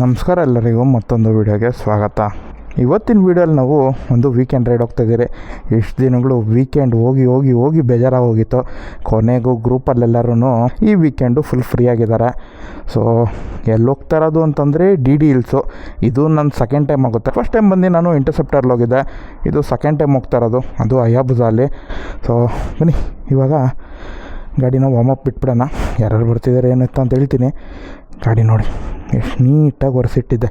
ನಮಸ್ಕಾರ ಎಲ್ಲರಿಗೂ ಮತ್ತೊಂದು ವೀಡಿಯೋಗೆ ಸ್ವಾಗತ. ಇವತ್ತಿನ ವೀಡಿಯೋಲಿ ನಾವು ಒಂದು ವೀಕೆಂಡ್ ರೈಡ್ ಹೋಗ್ತಾ ಇದ್ದೀರಿ. ಎಷ್ಟು ದಿನಗಳು ವೀಕೆಂಡ್ ಹೋಗಿ ಹೋಗಿ ಹೋಗಿ ಬೇಜಾರಾಗಿ ಹೋಗಿತ್ತು. ಕೊನೆಗೂ ಗ್ರೂಪಲ್ಲೆಲ್ಲರೂ ಈ ವೀಕೆಂಡು ಫುಲ್ ಫ್ರೀ ಆಗಿದ್ದಾರೆ. ಸೊ ಎಲ್ಲಿ ಹೋಗ್ತಾ ಇರೋದು ಅಂತಂದರೆ ಡಿ ಡಿ ಇಲ್ಸು ಇದು ನನ್ನ ಸೆಕೆಂಡ್ ಟೈಮ್ ಆಗುತ್ತೆ. ಫಸ್ಟ್ ಟೈಮ್ ಬಂದು ನಾನು ಇಂಟರ್ಸೆಪ್ಟರ್ಲಿ ಹೋಗಿದ್ದೆ. ಇದು ಸೆಕೆಂಡ್ ಟೈಮ್ ಹೋಗ್ತಾ ಇರೋದು. ಅದು ಅಯಾಬುಜಾಲಿ ಸೊ ಬನ್ನಿ, ಇವಾಗ ಗಾಡಿನ ವಾಮಪ್ ಬಿಟ್ಬಿಡೋಣ. ಯಾರ್ಯಾರು ಬರ್ತಿದ್ದಾರೆ, ಏನಿತ್ತು ಅಂತ ಹೇಳ್ತೀನಿ. ಗಾಡಿ ನೋಡಿ. ಎಷ್ಟು ನೀಟಾಗಿ ಒರೆಸಿಟ್ಟಿದ್ದೆ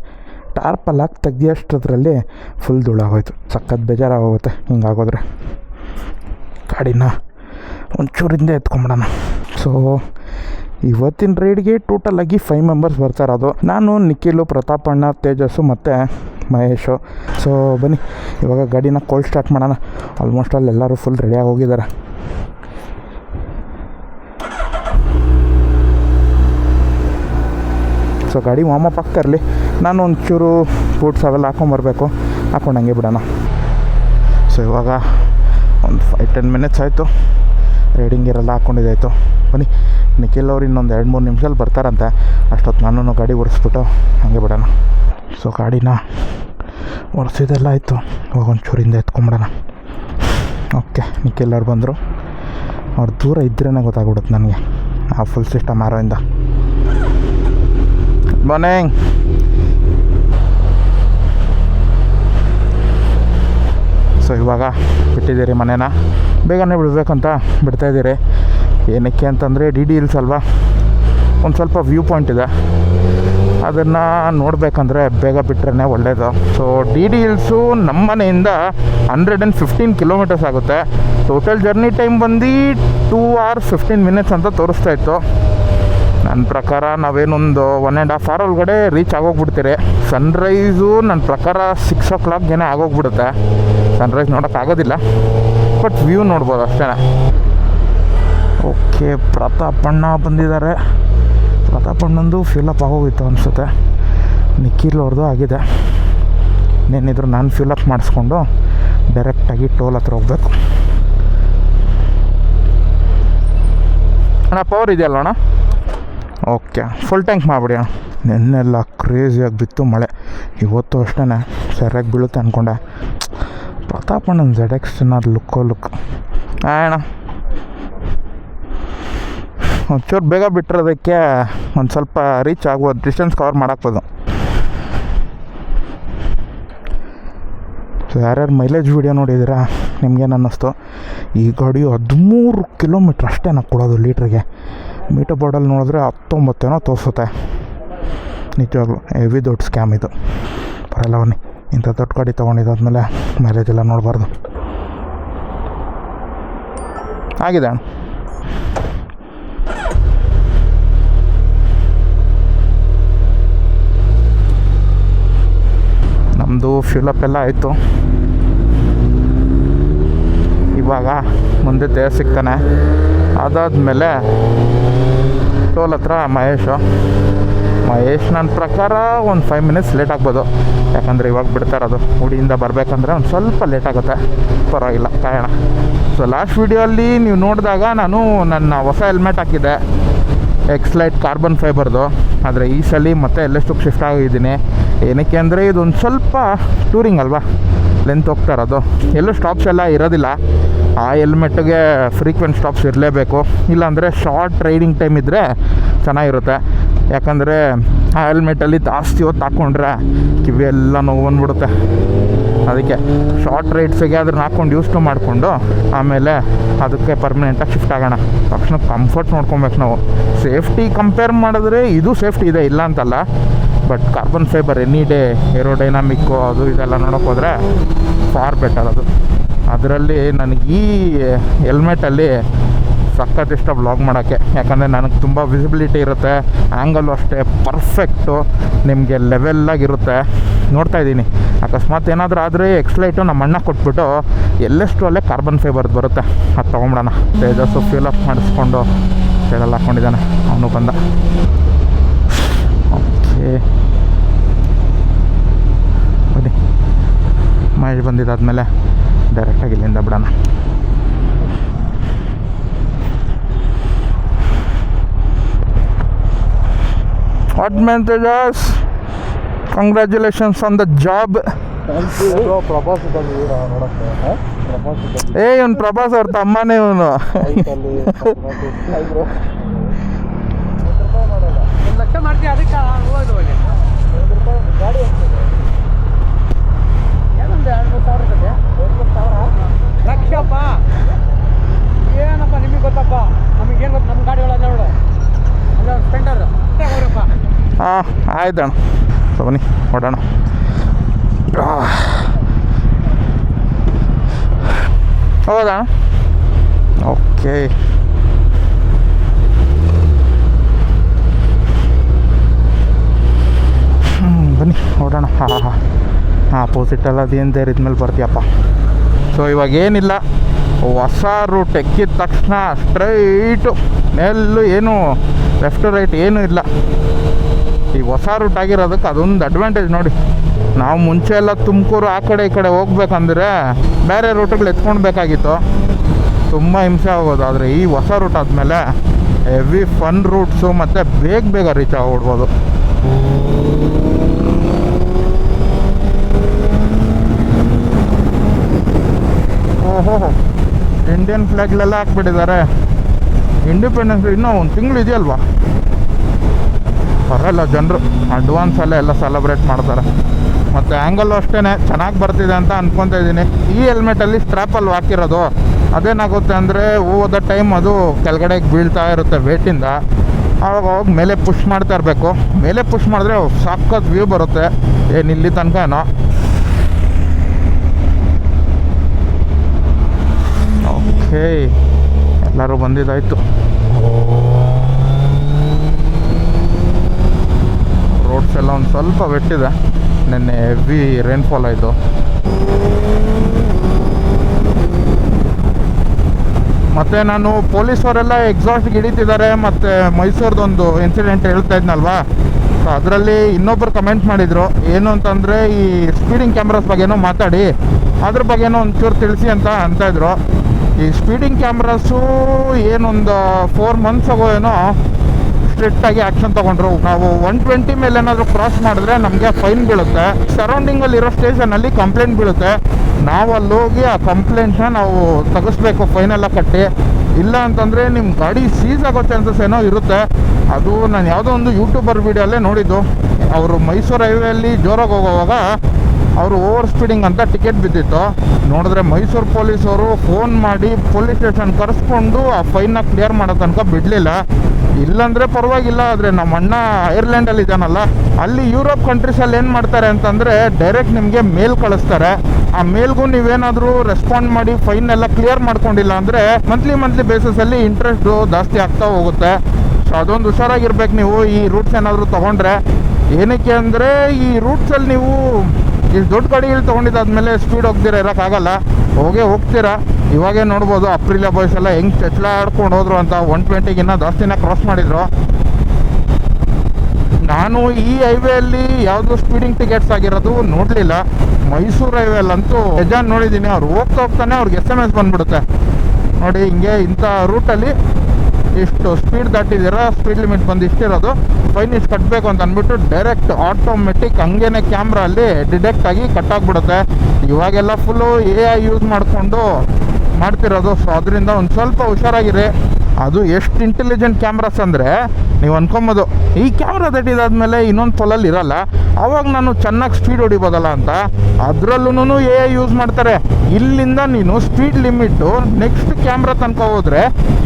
ಟಾರ್ಪಲ್ಲಿ ಹಾಕಿ ತೆಗಿಯೋಷ್ಟದ್ರಲ್ಲಿ ಫುಲ್ ಧೂಳಾಗೋಯ್ತು ಸಖತ್ ಬೇಜಾರಾಗೋಗುತ್ತೆ ಹಿಂಗಾಗೋದ್ರೆ ಗಾಡಿನ ಒಂಚೂರಿಂದ ಎತ್ಕೊಂಬಿಡೋಣ. ಸೊ ಇವತ್ತಿನ ರೈಡ್ಗೆ ಟೋಟಲ್ ಆಗಿ ಫೈವ್ ಮೆಂಬರ್ಸ್ ಬರ್ತಾರೆ ಅದು. ನಾನು, ನಿಖಿಲು ಪ್ರತಾಪಣ್ಣ ತೇಜಸ್ಸು ಮತ್ತು ಮಹೇಶು. ಸೊ ಬನ್ನಿ, ಇವಾಗ ಗಾಡಿನ ಕೋಲ್ಡ್ ಸ್ಟಾರ್ಟ್ ಮಾಡೋಣ. ಆಲ್ಮೋಸ್ಟ್ ಅಲ್ಲಿ ಎಲ್ಲರೂ ಫುಲ್ ರೆಡಿಯಾಗಿ ಹೋಗಿದ್ದಾರೆ. ಸೊ ಗಾಡಿ ವಾಮಪ್ ಆಗ್ತಾ ಇರಲಿ. ನಾನು ಒಂಚೂರು ಬೂಟ್ಸ್ ಅವೆಲ್ಲ ಹಾಕೊಂಬರ್ಬೇಕು ಹಾಕೊಂಡು ಹಂಗೆ ಬಿಡೋಣ. ಸೊ ಇವಾಗ ಒಂದು ಫೈವ್ ಟೆನ್ ಮಿನಿಟ್ಸ್ ಆಯಿತು. ರೈಡಿಂಗ್ ಇರೆಲ್ಲ ಹಾಕ್ಕೊಂಡಿದ್ದಾಯಿತು ಬನ್ನಿ, ನಿಖಿಲ್ ಅವ್ರು ಇನ್ನೊಂದು ಎರಡು, ಮೂರು ನಿಮಿಷದಲ್ಲಿ ಬರ್ತಾರಂತೆ. ಅಷ್ಟೊತ್ತು ನಾನು ಗಾಡಿ ಓಡಿಸ್ಬಿಟ್ಟು ಹಂಗೆ ಬಿಡೋಣ. ಸೊ ಗಾಡಿನ ಒರೆಸಿದೆಲ್ಲ ಆಯಿತು. ಇವಾಗ ಒಂಚೂರಿಂದ ಎತ್ಕೊಂಬಿಡೋಣ. ಓಕೆ, ನಿಖಿಲ್ ಅವ್ರು ಬಂದರು. ಅವ್ರು ದೂರ ಇದ್ರೇ ಗೊತ್ತಾಗ್ಬಿಡುತ್ತೆ ನನಗೆ. ಆ ಫುಲ್ ಸಿಸ್ಟಮ್ ಆರೋಯಿಂದ ಮಾರ್ನಿಂಗ್ ಸೊ ಇವಾಗ ಬಿಟ್ಟಿದ್ದೀರಿ ಮನೇನ. ಬೇಗನೆ ಬಿಡಬೇಕಂತ ಬಿಡ್ತಾಯಿದ್ದೀರಿ ಏನಕ್ಕೆ ಅಂತಂದರೆ ಡಿ ಡಿ ಹಿಲ್ಸ್ ಅಲ್ವಾ? ಒಂದು ಸ್ವಲ್ಪ ವ್ಯೂ ಪಾಯಿಂಟ್ ಇದೆ. ಅದನ್ನು ನೋಡಬೇಕಂದ್ರೆ ಬೇಗ ಬಿಟ್ಟರೆ ಒಳ್ಳೆಯದು ಸೊ ಡಿ ಡಿ ಹಿಲ್ಸು ನಮ್ಮ ಮನೆಯಿಂದ ಹಂಡ್ರೆಡ್ ಆ್ಯಂಡ್ ಫಿಫ್ಟೀನ್ ಕಿಲೋಮೀಟರ್ಸ್ ಆಗುತ್ತೆ. ಟೋಟಲ್ ಜರ್ನಿ ಟೈಮ್ ಬಂದು ಟೂ ಆರ್ ಫಿಫ್ಟೀನ್ ಮಿನಿಟ್ಸ್ ಅಂತ ತೋರಿಸ್ತಾ ಇತ್ತು. ನನ್ನ ಪ್ರಕಾರ ನಾವೇನೊಂದು ಒನ್ ಆ್ಯಂಡ್ ಹಾಫ್ ಅವರ್ ಒಳಗಡೆ ರೀಚ್ ಆಗೋಗ್ಬಿಡ್ತೀರಿ. ಸನ್ರೈಸು ನನ್ನ ಪ್ರಕಾರ ಸಿಕ್ಸ್ ಓ ಕ್ಲಾಕ್ಗೆನೆ ಆಗೋಗ್ಬಿಡುತ್ತೆ. ಸನ್ರೈಸ್ ನೋಡೋಕ್ಕಾಗೋದಿಲ್ಲ ಬಟ್ ವ್ಯೂ ನೋಡ್ಬೋದು ಅಷ್ಟೇ ಓಕೆ ಪ್ರತಾಪಣ್ಣ ಬಂದಿದ್ದಾರೆ. ಪ್ರತಾಪಣ್ಣಂದು ಫಿಲಪ್ ಆಗೋಗಿತ್ತು ಅನಿಸುತ್ತೆ. ನಿಖಿಲ್ ಅವ್ರದ್ದು ಆಗಿದೆ. ಇನ್ನೇನಿದ್ರು ನಾನು ಫಿಲಪ್ ಮಾಡಿಸ್ಕೊಂಡು ಡೈರೆಕ್ಟಾಗಿ ಟೋಲ್ ಹತ್ರ ಹೋಗ್ಬೇಕು. ಅಣ್ಣ ಪವರ್ ಇದೆಯಲ್ಲ ಅಣ್ಣ? ಓಕೆ. ಫುಲ್ ಟ್ಯಾಂಕ್ ಮಾಡಿಬಿಡಿ ಅಣ್ಣ ನೆನ್ನೆಲ್ಲ ಕ್ರೇಜಿಯಾಗಿ ಬಿತ್ತು ಮಳೆ. ಇವತ್ತು ಅಷ್ಟೇ ಸರಿಯಾಗಿ ಬೀಳುತ್ತೆ ಅಂದ್ಕೊಂಡೆ ಪ್ರತಾಪಣ್ಣನ ಜೆಡ್ ಎಕ್ಸ್ ಚೆನ್ನಾಗಿ ಲುಕ್ಕೋ ಲುಕ್ ಅಣ್ಣ. ಒಂಚೂರು ಬೇಗ ಬಿಟ್ಟಿರೋದಕ್ಕೆ ಒಂದು ಸ್ವಲ್ಪ ರೀಚ್ ಆಗ್ಬೋದು ಡಿಸ್ಟೆನ್ಸ್ ಕವರ್ ಮಾಡಾಕ್ಬೋದು. ಸೊ ಯಾರ್ಯಾರು ಮೈಲೇಜ್ ವೀಡಿಯೋ ನೋಡಿದ್ದೀರಾ? ನಿಮಗೇನು ಅನ್ನಿಸ್ತು? ಈ ಗಾಡಿ ಹದಿಮೂರು ಕಿಲೋಮೀಟ್ರ್ ಅಷ್ಟೇ ನಾವು ಕೊಡೋದು ಲೀಟ್ರಿಗೆ ಮೀಟರ್ ಬೋರ್ಡಲ್ಲಿ ನೋಡಿದ್ರೆ ಹತ್ತೊಂಬತ್ತೇನೋ ತೋರಿಸುತ್ತೆ. ನಿಜವಾಗ್ಲೂ ಹೆವಿ ದೊಡ್ಡ ಸ್ಕ್ಯಾಮ್ ಇದು. ಬರಲ್ಲ ಬನ್ನಿ. ಇಂಥ ದೊಡ್ಡ ಗಾಡಿ ತೊಗೊಂಡಿದ್ದಾದ್ಮೇಲೆ ಮ್ಯಾರೇಜ್ ಎಲ್ಲ ನೋಡಬಾರ್ದು. ಆಗಿದೆ ನಮ್ಮದು ಫ್ಯೂಲಪ್ ಎಲ್ಲ ಆಯಿತು. ಇವಾಗ ಮುಂದೆ ದೇಹ ಸಿಗ್ತಾನೆ. ಅದಾದಮೇಲೆ ಟೋಲ್ ಹತ್ರ ಮಹೇಶು. ಮಹೇಶ್ ನನ್ನ ಪ್ರಕಾರ ಒಂದು ಫೈವ್ ಮಿನಿಟ್ಸ್ ಲೇಟ್ ಆಗ್ಬೋದು. ಯಾಕಂದರೆ ಇವಾಗ ಬಿಡ್ತಾ ಇರೋದು. ಹುಡಿಯಿಂದ ಬರಬೇಕಂದ್ರೆ ಒಂದು ಸ್ವಲ್ಪ ಲೇಟ್ ಆಗುತ್ತೆ. ಪರವಾಗಿಲ್ಲ. ಕಾರಣ. ಸೊ ಲಾಸ್ಟ್ ವೀಡಿಯೋಲ್ಲಿ ನೀವು ನೋಡಿದಾಗ ನಾನು ನನ್ನ ಹೊಸ ಹೆಲ್ಮೆಟ್ ಹಾಕಿದ್ದೆ. ಎಕ್ಸ್ಲೈಟ್ ಕಾರ್ಬನ್ ಫೈಬರ್ದು ಆದರೆ ಈ ಸಲ ಮತ್ತೆ ಎಲ್ಲೆಷ್ಟಕ್ಕೆ ಶಿಫ್ಟ್ ಆಗಿದ್ದೀನಿ. ಏನಕ್ಕೆ ಅಂದರೆ ಇದೊಂದು ಸ್ವಲ್ಪ ಟೂರಿಂಗ್ ಅಲ್ವಾ? ಲೆಂತ್ ಹೋಗ್ತಾ ಇರೋದು. ಎಲ್ಲೂ ಸ್ಟಾಪ್ಸ್ ಎಲ್ಲ ಇರೋದಿಲ್ಲ. ಆ ಹೆಲ್ಮೆಟ್ಗೆ ಫ್ರೀಕ್ವೆಂಟ್ ಸ್ಟಾಪ್ಸ್ ಇರಲೇಬೇಕು. ಇಲ್ಲಾಂದರೆ ಶಾರ್ಟ್ ರೈಡಿಂಗ್ ಟೈಮ್ ಇದ್ದರೆ ಚೆನ್ನಾಗಿರುತ್ತೆ. ಯಾಕಂದರೆ ಆ ಹೆಲ್ಮೆಟಲ್ಲಿ ಜಾಸ್ತಿ ಹೊತ್ತು ಹಾಕ್ಕೊಂಡ್ರೆ ಕಿವಿ ಎಲ್ಲ ನೋವು ಬಂದ್ಬಿಡುತ್ತೆ. ಅದಕ್ಕೆ ಶಾರ್ಟ್ ರೈಡ್ಸಿಗೆ ಅದನ್ನ ಹಾಕ್ಕೊಂಡು ಯೂಸ್ ಟು ಮಾಡಿಕೊಂಡು ಆಮೇಲೆ ಅದಕ್ಕೆ ಪರ್ಮನೆಂಟಾಗಿ ಶಿಫ್ಟ್ ಆಗೋಣ. ತಕ್ಷಣ ಕಂಫರ್ಟ್ ನೋಡ್ಕೊಬೇಕು ನಾವು. ಸೇಫ್ಟಿ ಕಂಪೇರ್ ಮಾಡಿದ್ರೆ ಇದು ಸೇಫ್ಟಿ ಇದೆ, ಇಲ್ಲ ಅಂತಲ್ಲ. But carbon fibre any day aerodynamic ಅದು ಇದೆಲ್ಲ ನೋಡೋಕೆ ಹೋದರೆ ಫಾರ್ ಬೆಟರ್ ಅದು. ಅದರಲ್ಲಿ ನನಗೆ ಈ ಹೆಲ್ಮೆಟಲ್ಲಿ ಸಖತ್ ಇಷ್ಟ ಬ್ಲಾಗ್ ಮಾಡೋಕ್ಕೆ. ಯಾಕಂದರೆ ನನಗೆ ತುಂಬ ವಿಸಿಬಿಲಿಟಿ ಇರುತ್ತೆ ಆ್ಯಂಗಲ್ಲು ಅಷ್ಟೇ ಪರ್ಫೆಕ್ಟು ನಿಮಗೆ ಲೆವೆಲ್ಲಾಗಿರುತ್ತೆ ನೋಡ್ತಾ ಇದ್ದೀನಿ. ಅಕಸ್ಮಾತ್ ಏನಾದರೂ ಆದರೆ ಎಕ್ಸ್ಲೈಟು ನಮ್ಮ ಅಣ್ಣ ಕೊಟ್ಬಿಟ್ಟು ಎಲ್ಲೆಷ್ಟು ಅಲ್ಲೇ ಕಾರ್ಬನ್ ಫೈಬರ್ ಬರುತ್ತೆ. ಅದು ತೊಗೊಂಬಿಡೋಣ. ತೇಜಸ್ಸು ಫಿಲ್ ಅಪ್ ಮಾಡಿಸ್ಕೊಂಡು ಸೈಡಲ್ಲಿ ಹಾಕ್ಕೊಂಡಿದ್ದಾನೆ ಅವನು ಬಂದ. ಓಕೆ ಬನ್ನಿ. ಮಹೇಶ್ ಬಂದಿದ್ದಾದ್ಮೇಲೆ ಡೈರೆಕ್ಟಾಗಿ ಇಲ್ಲಿಂದ ಬಿಡೋಣ what man Tejas congratulations on the job ಪ್ರವಾಸ ಬಂದಿದ್ದೀರಾ ನೋಡಕ್ಕೆ ಪ್ರವಾಸ ಬಂದಿದ್ದೀರಾ ಏ ಇವನು ಪ್ರಭಾಸ್ ಅವ್ರ ತಮ್ಮನೇ ಇವನು ಬೈಕಲ್ಲಿ ಬ್ರೋ ಒಂದು ಲಕ್ಷ ಮಾಡ್ತೀವಿ ಅದಕ್ಕೆ ಹೋಗೋದು ಹೋಗಿ. ಗಾಡಿ ಹೋಗ್ತದೆ ಏನೊಂದು ಎರಡು ಮೂರು ಸಾವಿರ ಇರ್ತದೆ. ಲಕ್ಷಪ್ಪ. ಏನಪ್ಪ ನಿಮಗೆ ಗೊತ್ತಪ್ಪ? ನಮಗೇನು ಗೊತ್ತು? ನಮ್ಮ ಒಳಗೆ ನೋಡು. ಅಲ್ಲ ಸ್ಪೆಂಡರ್. ಹಾಂ ಆಯ್ತಣ ಸೊ ಬನ್ನಿ ಹೊಡೋಣ ಹೌದಾ? ಓಕೆ. ಬನ್ನಿ ಹೊಡೋಣ ಹಾಂ ಹಾಂ ಹಾಂ. ಅಪೋಸಿಟೆಲ್ಲ ಅದೇನು ಇದ್ಮೇಲೆ ಬರ್ತೀಯಪ್ಪ. ಸೊ ಇವಾಗ ಏನಿಲ್ಲ. ಹೊಸ ರೂಟ್ ಎಕ್ಕಿದ ತಕ್ಷಣ ಸ್ಟ್ರೈಟು ಮೆಲ್ಲು ಏನು ಲೆಫ್ಟ್ ರೈಟ್ ಏನೂ ಇಲ್ಲ. ಈ ಹೊಸ ರೂಟ್ ಆಗಿರೋದಕ್ಕೆ ಅದೊಂದು ಅಡ್ವಾಂಟೇಜ್ ನೋಡಿ. ನಾವು ಮುಂಚೆ ಎಲ್ಲ ತುಮಕೂರು ಆ ಕಡೆ ಈ ಕಡೆ ಹೋಗ್ಬೇಕಂದ್ರೆ ಬೇರೆ ರೂಟ್ಗಳು ಎತ್ಕೊಳ್ಬೇಕಾಗಿತ್ತು ತುಂಬ ಹಿಂಸೆ ಆಗೋದು. ಆದರೆ ಈ ಹೊಸ ರೂಟ್ ಆದಮೇಲೆ ಹೆವಿ ಫನ್ ರೂಟ್ಸು ಮತ್ತು ಬೇಗ ಬೇಗ ರೀಚ್ ಆಗ್ಬಿಡ್ಬೋದು. ಓಹೋ ಇಂಡಿಯನ್ ಫ್ಲಾಗ್ಲೆಲ್ಲ ಹಾಕ್ಬಿಟ್ಟಿದ್ದಾರೆ. ಇಂಡಿಪೆಂಡೆನ್ಸ್ ಇನ್ನೂ ಒಂದು ತಿಂಗಳು ಇದೆಯಲ್ವಾ? ಬರಲ್ಲ ಜನರು. ಅಡ್ವಾನ್ಸಲ್ಲೇ ಎಲ್ಲ ಸೆಲೆಬ್ರೇಟ್ ಮಾಡ್ತಾರೆ. ಮತ್ತು ಆ್ಯಂಗಲ್ಲು ಅಷ್ಟೇ ಚೆನ್ನಾಗಿ ಬರ್ತಿದೆ ಅಂತ ಅನ್ಕೊತಾ ಇದ್ದೀನಿ. ಈ ಹೆಲ್ಮೆಟಲ್ಲಿ ಸ್ಟ್ರ್ಯಾಪಲ್ಲಿ ಹಾಕಿರೋದು. ಅದೇನಾಗುತ್ತೆ ಅಂದರೆ ಹೋದ ಟೈಮ್ ಅದು ಕೆಳಗಡೆಗೆ ಬೀಳ್ತಾ ಇರುತ್ತೆ ವೇಟಿಂದ ಆವಾಗ ಹೋಗಿ ಮೇಲೆ ಪುಷ್ ಮಾಡ್ತಾ ಇರಬೇಕು. ಮೇಲೆ ಪುಷ್ ಮಾಡಿದ್ರೆ ಸಾಕತ್ ವ್ಯೂ ಬರುತ್ತೆ. ಏನು ಇಲ್ಲಿ ತನಕ ಏನೋ. ಓಕೆ ಎಲ್ಲರೂ ಬಂದಿದ್ದಾಯ್ತು. ರೋಡ್ಸ್ ಎಲ್ಲ ಒಂದು ಸ್ವಲ್ಪ ಬೆಟ್ಟಿದೆ. ನಿನ್ನೆ ಹೆವಿ ರೈನ್ಫಾಲ್ ಆಯಿತು. ಮತ್ತು ನಾನು ಪೊಲೀಸವರೆಲ್ಲ ಎಕ್ಸಾಸ್ಟ್ ಹಿಡಿತಿದ್ದಾರೆ, ಮತ್ತು ಮೈಸೂರ್ದೊಂದು ಇನ್ಸಿಡೆಂಟ್ ಹೇಳ್ತಾ ಇದ್ನಲ್ವಾ? ಸೊ ಅದರಲ್ಲಿ ಇನ್ನೊಬ್ಬರು ಕಮೆಂಟ್ ಮಾಡಿದರು, ಏನು ಅಂತಂದರೆ ಈ ಸ್ಪೀಡಿಂಗ್ ಕ್ಯಾಮ್ರಾಸ್ ಬಗ್ಗೆನೂ ಮಾತಾಡಿ, ಅದ್ರ ಬಗ್ಗೆನೂ ಒಂಚೂರು ತಿಳಿಸಿ ಅಂತ ಅಂತ ಇದ್ರು. ಈ ಸ್ಪೀಡಿಂಗ್ ಕ್ಯಾಮ್ರಾಸು ಏನೊಂದು ಫೋರ್ ಮಂತ್ಸ್ ಆಗೋ ಏನೋ ಸ್ಟ್ರಿಕ್ಟಾಗಿ ಆ್ಯಕ್ಷನ್ ತೊಗೊಂಡ್ರು. ನಾವು ಒನ್ ಟ್ವೆಂಟಿ ಮೇಲೆ ಏನಾದರೂ ಕ್ರಾಸ್ ಮಾಡಿದ್ರೆ ನಮಗೆ ಫೈನ್ ಬೀಳುತ್ತೆ. ಸರೌಂಡಿಂಗಲ್ಲಿ ಇರೋ ಸ್ಟೇಷನಲ್ಲಿ ಕಂಪ್ಲೇಂಟ್ ಬೀಳುತ್ತೆ. ನಾವು ಅಲ್ಲಿ ಹೋಗಿ ಆ ಕಂಪ್ಲೇಂಟ್ನ ನಾವು ತೆಗಿಸ್ಬೇಕು ಫೈನೆಲ್ಲ ಕಟ್ಟಿ. ಇಲ್ಲ ಅಂತಂದರೆ ನಿಮ್ಮ ಗಾಡಿ ಸೀಸ್ ಆಗೋ ಚಾನ್ಸಸ್ ಏನೋ ಇರುತ್ತೆ. ಅದು ನಾನು ಯಾವುದೋ ಒಂದು ಯೂಟ್ಯೂಬರ್ ವೀಡಿಯೋಲ್ಲೇ ನೋಡಿದ್ದು. ಅವರು ಮೈಸೂರು ಹೈವೇಲಿ ಜೋರಾಗಿ ಹೋಗುವಾಗ ಅವರು ಓವರ್ ಸ್ಪೀಡಿಂಗ್ ಅಂತ ಟಿಕೆಟ್ ಬಿದ್ದಿತ್ತು. ನೋಡಿದ್ರೆ ಮೈಸೂರು ಪೊಲೀಸವರು ಫೋನ್ ಮಾಡಿ ಪೊಲೀಸ್ ಸ್ಟೇಷನ್ ಕರೆಸ್ಕೊಂಡು ಆ ಫೈನ್ನ ಕ್ಲಿಯರ್ ಮಾಡೋ ತನಕ ಬಿಡಲಿಲ್ಲ. ಇಲ್ಲಾಂದರೆ ಪರವಾಗಿಲ್ಲ, ಆದರೆ ನಮ್ಮ ಅಣ್ಣ ಐರ್ಲೆಂಡಲ್ಲಿ ಇದ್ದಾನಲ್ಲ, ಅಲ್ಲಿ ಯುರೋಪ್ ಕಂಟ್ರೀಸಲ್ಲಿ ಏನು ಮಾಡ್ತಾರೆ ಅಂತಂದರೆ ಡೈರೆಕ್ಟ್ ನಿಮಗೆ ಮೇಲ್ ಕಳಿಸ್ತಾರೆ. ಆ ಮೇಲ್ಗೂ ನೀವೇನಾದರೂ ರೆಸ್ಪಾಂಡ್ ಮಾಡಿ ಫೈನ್ ಎಲ್ಲ ಕ್ಲಿಯರ್ ಮಾಡ್ಕೊಂಡಿಲ್ಲ ಅಂದರೆ ಮಂತ್ಲಿ ಮಂತ್ಲಿ ಬೇಸಿಸಲ್ಲಿ ಇಂಟ್ರೆಸ್ಟು ಜಾಸ್ತಿ ಆಗ್ತಾ ಹೋಗುತ್ತೆ. ಸೊ ಅದೊಂದು ಹುಷಾರಾಗಿರ್ಬೇಕು ನೀವು, ಈ ರೂಟ್ಸ್ ಏನಾದರೂ ತೊಗೊಂಡ್ರೆ. ಏನಕ್ಕೆ ಅಂದರೆ ಈ ರೂಟ್ಸಲ್ಲಿ ನೀವು, ಇಷ್ಟು ದೊಡ್ಡ ಗಾಡಿಗಳು ತೊಗೊಂಡಿದ್ದಾದ್ಮೇಲೆ ಸ್ಪೀಡ್ ಹೋಗ್ತೀರಾ ಇರೋಕ್ಕಾಗಲ್ಲ. ಹೋಗೇ ಹೋಗ್ತೀರಾ. ಇವಾಗೇ ನೋಡ್ಬೋದು ಅಪ್ರಿಲ ಬಾಯ್ಸ್ ಎಲ್ಲ ಹೆಂಗೆ ಚಚ್ಲಾಡ್ಕೊಂಡು ಹೋದ್ರು ಅಂತ ಒನ್ ಟ್ವೆಂಟಿಗಿನ್ನ ಜಾಸ್ತಿನ ಕ್ರಾಸ್ ಮಾಡಿದ್ರು. ನಾನು ಈ ಹೈವೇಯಲ್ಲಿ ಯಾವುದು ಸ್ಪೀಡಿಂಗ್ ಟಿಕೆಟ್ಸ್ ಆಗಿರೋದು ನೋಡಲಿಲ್ಲ. ಮೈಸೂರು ಹೈವೇಲಂತೂ ಯಜಾನ್ ನೋಡಿದ್ದೀನಿ ಅವ್ರು ಹೋಗ್ತಾ ಹೋಗ್ತಾನೆ ಅವ್ರಿಗೆ ಎಸ್ ಎಂ ಎಸ್ ಬಂದ್ಬಿಡುತ್ತೆ. ನೋಡಿ ಹಿಂಗೆ ಇಂಥ ರೂಟಲ್ಲಿ ಇಷ್ಟು ಸ್ಪೀಡ್ ದಾಟಿದ್ದೀರಾ ಸ್ಪೀಡ್ ಲಿಮಿಟ್ ಬಂದು ಇಷ್ಟಿರೋದು ಫೈನ್ ಇಷ್ಟು ಕಟ್ಟಬೇಕು ಅಂತ ಅಂದ್ಬಿಟ್ಟು ಡೈರೆಕ್ಟ್ ಆಟೋಮೆಟಿಕ್ ಹಂಗೇನೆ ಕ್ಯಾಮ್ರಾ ಅಲ್ಲಿ ಡಿಟೆಕ್ಟ್ ಆಗಿ ಕಟ್ ಆಗ್ಬಿಡುತ್ತೆ. ಇವಾಗೆಲ್ಲ ಫುಲ್ಲು ಎ ಐ ಯೂಸ್ ಮಾಡಿಕೊಂಡು ಮಾಡ್ತಿರೋದು. ಸೊ ಅದರಿಂದ ಒಂದು ಸ್ವಲ್ಪ ಹುಷಾರಾಗಿರಿ. ಅದು ಎಷ್ಟು ಇಂಟೆಲಿಜೆಂಟ್ ಕ್ಯಾಮ್ರಾಸ್ ಅಂದರೆ, ನೀವು ಅನ್ಕೊಂಬೋದು. ಈ ಕ್ಯಾಮ್ರಾ ದಟ್ಟಿದಾದ್ಮೇಲೆ ಇನ್ನೊಂದು ತೊಲಲ್ಲಿ ಇರಲ್ಲ. ಅವಾಗ ನಾನು ಚೆನ್ನಾಗಿ ಸ್ಪೀಡ್ ಹೊಡಿಬೋದಲ್ಲ ಅಂತ. ಅದರಲ್ಲೂ ಎ ಐ ಯೂಸ್ ಮಾಡ್ತಾರೆ. ಇಲ್ಲಿಂದ ನೀನು ಸ್ಪೀಡ್ ಲಿಮಿಟ್ಟು ನೆಕ್ಸ್ಟ್ ಕ್ಯಾಮ್ರಾ ತನಕ ಹೋದರೆ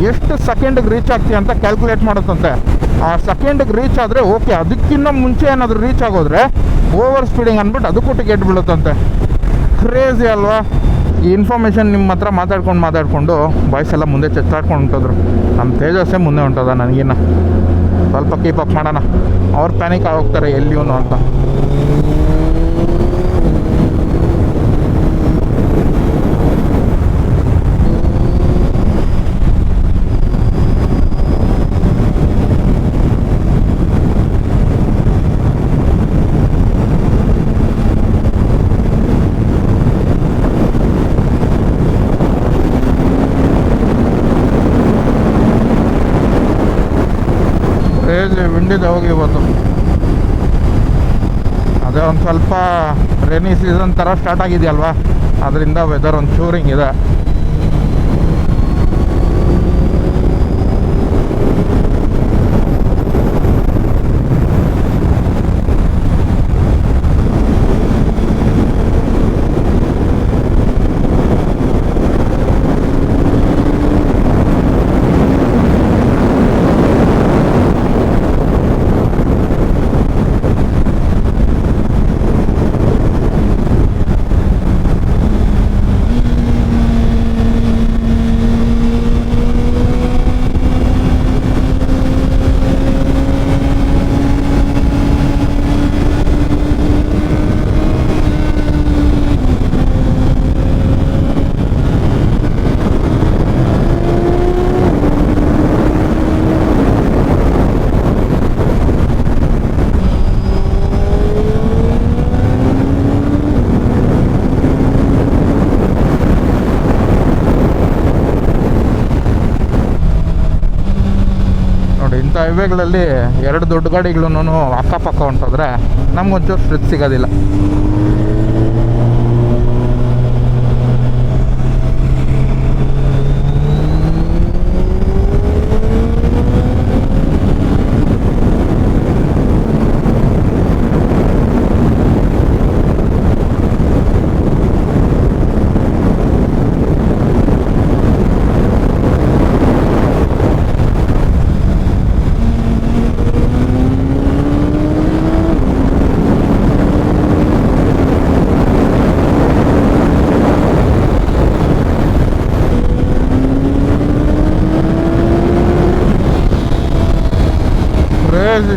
ಎಷ್ಟು ಸೆಕೆಂಡಿಗೆ ರೀಚ್ ಆಗ್ತೀಯ ಅಂತ ಕ್ಯಾಲ್ಕುಲೇಟ್ ಮಾಡುತ್ತಂತೆ. ಆ ಸೆಕೆಂಡಿಗೆ ರೀಚ್ ಆದರೆ ಓಕೆ ಅದಕ್ಕಿಂತ ಮುಂಚೆ ಏನಾದರೂ ರೀಚ್ ಆಗೋದ್ರೆ ಓವರ್ ಸ್ಪೀಡಿಂಗ್ ಅಂದ್ಬಿಟ್ಟು ಅದಕ್ಕೂ ಟಿಕೆಟ್ ಬೀಳುತ್ತಂತೆ. ಕ್ರೇಜಿ ಅಲ್ವಾ? ಈ ಇನ್ಫಾರ್ಮೇಷನ್ ನಿಮ್ಮ ಹತ್ರ ಮಾತಾಡ್ಕೊಂಡು ಮಾತಾಡಿಕೊಂಡು ಬಾಯ್ಸ್ ಎಲ್ಲ ಮುಂದೆ ಚಚ್ಚಾಡ್ಕೊಂಡು ಹೊಂಟೋದ್ರು ನಮ್ಮ ತೇಜಸ್ಸೇ ಮುಂದೆ ಹೊಂಟದ ನನಗಿನ್ನ ಸ್ವಲ್ಪ ಕೀಪ್ ಅಪ್ ಮಾಡೋಣ. ಅವ್ರು ಪ್ಯಾನಿಕ್ ಆಗೋಗ್ತಾರೆ ಎಲ್ಲಿಯೂ ಅಂತ. ಕ್ರೇಜಿ ವಿಂಡಿದೆ ಹೋಗಿ ಇವತ್ತು ಅದೇ ಒಂದು ಸ್ವಲ್ಪ ರೇನಿ ಸೀಸನ್ ಥರ ಸ್ಟಾರ್ಟ್ ಆಗಿದೆಯಲ್ವಾ? ಅದರಿಂದ ವೆದರ್ ಒಂದು ಚೂರಿಂಗ್ ಇದೆ ಹೈವೇಗಳಲ್ಲಿ ಎರಡು ದೊಡ್ಡ ಗಾಡಿಗಳೂ ಅಕ್ಕಪಕ್ಕ ಹೊಂಟೋದ್ರೆ ನಮಗೊಂಚೂರು ಫ್ರಿಜ್ ಸಿಗೋದಿಲ್ಲ.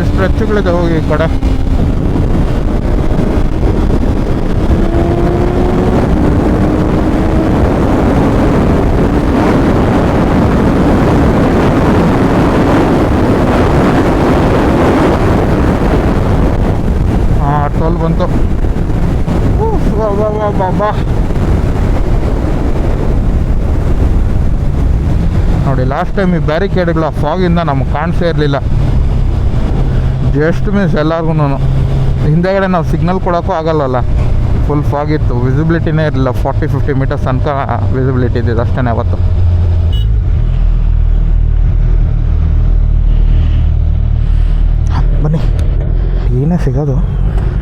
ಸ್ಟ್ರೆಚ್ಗಳಿದೆ ಹೋಗಿ ಈ ಕಡೆ ಬಂತು. ವಾ. ನೋಡಿ ಲಾಸ್ಟ್ ಟೈಮ್ ಈ ಬ್ಯಾರಿಕೇಡ್ಗಳ ಫಾಗಿಂದ ನಮ್ಗೆ ಕಾಣಿಸೇ ಇರಲಿಲ್ಲ. ಜಸ್ಟ್ ಮೀನ್ಸ್ ಎಲ್ಲರಿಗೂ ಹಿಂದೆಗಡೆ ನಾವು ಸಿಗ್ನಲ್ ಕೊಡೋಕ್ಕೂ ಆಗಲ್ಲಲ್ಲ. ಫುಲ್ ಫಾಗ್ ಇತ್ತು. ವಿಸಿಬಿಲಿಟಿನೇ ಇರಲಿಲ್ಲ. ಫಾರ್ಟಿ ಫಿಫ್ಟಿ ಮೀಟರ್ಸ್ ತನಕ ವಿಸಿಬಿಲಿಟಿ ಇದ್ದಿದ್ದು ಅಷ್ಟೇ ಅವತ್ತು. ಬನ್ನಿ. ಏನೇ ಸಿಗೋದು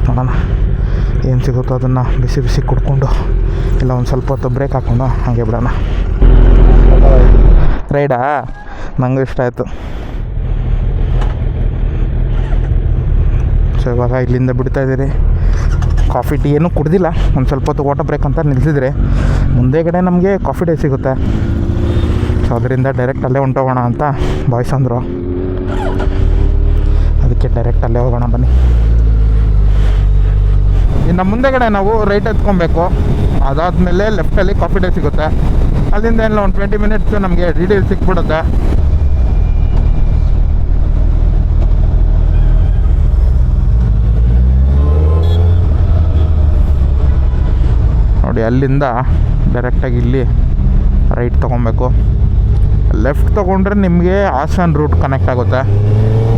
ನೋಡೋಣ. ಏನು ಸಿಗುತ್ತೋ ಅದನ್ನು ಬಿಸಿ ಬಿಸಿ ಕುಡ್ಕೊಂಡು ಇಲ್ಲ ಒಂದು ಸ್ವಲ್ಪ ಹೊತ್ತು ಬ್ರೇಕ್ ಹಾಕೊಂಡು ಹಾಗೆ ಬಿಡೋಣ. ರೈಡಾ ನನಗೂ ಇಷ್ಟ ಆಯಿತು. ಸೊ ಇವಾಗ ಇಲ್ಲಿಂದ ಬಿಡ್ತಾ ಇದ್ದೀರಿ. ಕಾಫಿ ಟೀ ಏನೂ ಕುಡ್ದಿಲ್ಲ. ಒಂದು ಸ್ವಲ್ಪ ಹೊತ್ತು ವಾಟರ್ ಬ್ರೇಕ್ ಅಂತ ನಿಲ್ಲಿಸಿದ್ರೆ ಮುಂದೆಗಡೆ ನಮಗೆ ಕಾಫಿ ಡೇ ಸಿಗುತ್ತೆ. ಸೊ ಅದರಿಂದ ಡೈರೆಕ್ಟ್ ಅಲ್ಲೇ ಹೊಂಟೋಗೋಣ ಅಂತ ಬಾಯ್ಸ್ ಅಂದರು. ಅದಕ್ಕೆ ಡೈರೆಕ್ಟ್ ಅಲ್ಲೇ ಹೋಗೋಣ ಬನ್ನಿ. ಇನ್ನು ಮುಂದೆಗಡೆ ನಾವು ರೈಟ್ ಎತ್ಕೊಬೇಕು. ಅದಾದಮೇಲೆ ಲೆಫ್ಟಲ್ಲಿ ಕಾಫಿ ಡೇ ಸಿಗುತ್ತೆ. ಅಲ್ಲಿಂದ ಎಲ್ಲ ಒಂದು ಟ್ವೆಂಟಿ ಮಿನಿಟ್ಸು ನಮಗೆ ಡೀಟೇಲ್ಸ್ ಸಿಕ್ಬಿಡುತ್ತೆ. ನೋಡಿ, ಅಲ್ಲಿಂದ ಡೈರೆಕ್ಟಾಗಿ ಇಲ್ಲಿ ರೈಟ್ ತೊಗೊಬೇಕು. ಲೆಫ್ಟ್ ತೊಗೊಂಡ್ರೆ ನಿಮಗೆ ಹಾಸನ್ ರೂಟ್ ಕನೆಕ್ಟ್ ಆಗುತ್ತೆ.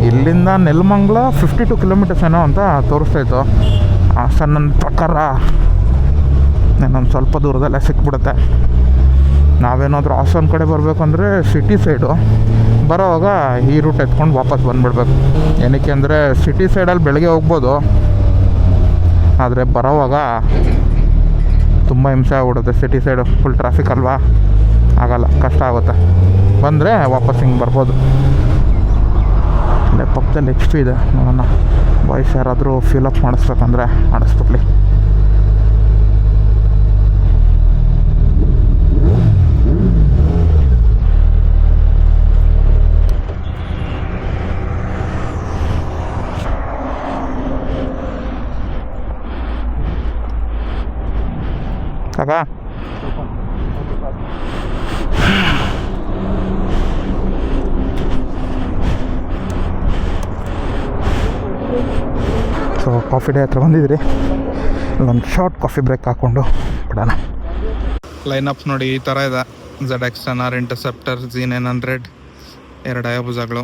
ಇಲ್ಲಿಂದ ನೆಲಮಂಗ್ಲ ಫಿಫ್ಟಿ ಟು ಕಿಲೋಮೀಟರ್ಸ್ ಏನೋ ಅಂತ ತೋರಿಸ್ತಾಯಿತ್ತು ಹಾಸನ್ ನನ್ನ ಪ್ರಕಾರ ಇನ್ನೊಂದು ಸ್ವಲ್ಪ ದೂರದಲ್ಲೇ ಸಿಕ್ಬಿಡುತ್ತೆ. ನಾವೇನಾದರೂ ಹಾಸನ್ ಕಡೆ ಬರಬೇಕು ಅಂದರೆ ಸಿಟಿ ಸೈಡು ಬರೋವಾಗ ಈ ರೂಟ್ ಎತ್ಕೊಂಡು ವಾಪಸ್ ಬಂದುಬಿಡ್ಬೇಕು. ಏನಕ್ಕೆ ಅಂದರೆ ಸಿಟಿ ಸೈಡಲ್ಲಿ ಬೆಳಗ್ಗೆ ಹೋಗ್ಬೋದು. ಆದರೆ ಬರೋವಾಗ ತುಂಬ ಹಿಂಸೆ ಆಗ್ಬಿಡುತ್ತೆ. ಸಿಟಿ ಸೈಡು ಫುಲ್ ಟ್ರಾಫಿಕ್ ಅಲ್ವಾ? ಆಗಲ್ಲ, ಕಷ್ಟ ಆಗುತ್ತೆ. ಬಂದರೆ ವಾಪಸ್ ಹಿಂಗೆ ಬರ್ಬೋದು. ಅಲ್ಲೇ ಪಕ್ಕದಲ್ಲಿ ಎಚ್ ಪಿ ಇದೆ ನೋಡೋಣ. ಬಾಯ್ಸ್ ಯಾರಾದರೂ ಫಿಲ್ ಅಪ್ ಮಾಡಿಸ್ಬೇಕಂದ್ರೆ ಮಾಡಿಸ್ಬಿಡ್ಲಿ ಕಾಕಾ ಸೊ ಕಾಫಿ ಡೇ ಹತ್ರ ಬಂದಿದ್ರಿ. ಒಂದು ಶಾರ್ಟ್ ಕಾಫಿ ಬ್ರೇಕ್ ಹಾಕ್ಕೊಂಡು ಬಿಡೋಣ. ಲೈನ್ ಅಪ್ ನೋಡಿ ಈ ಥರ ಇದೆ. Z X N R interceptor G nine hundred ಎರಡು ಅಯಬುಜಗಳು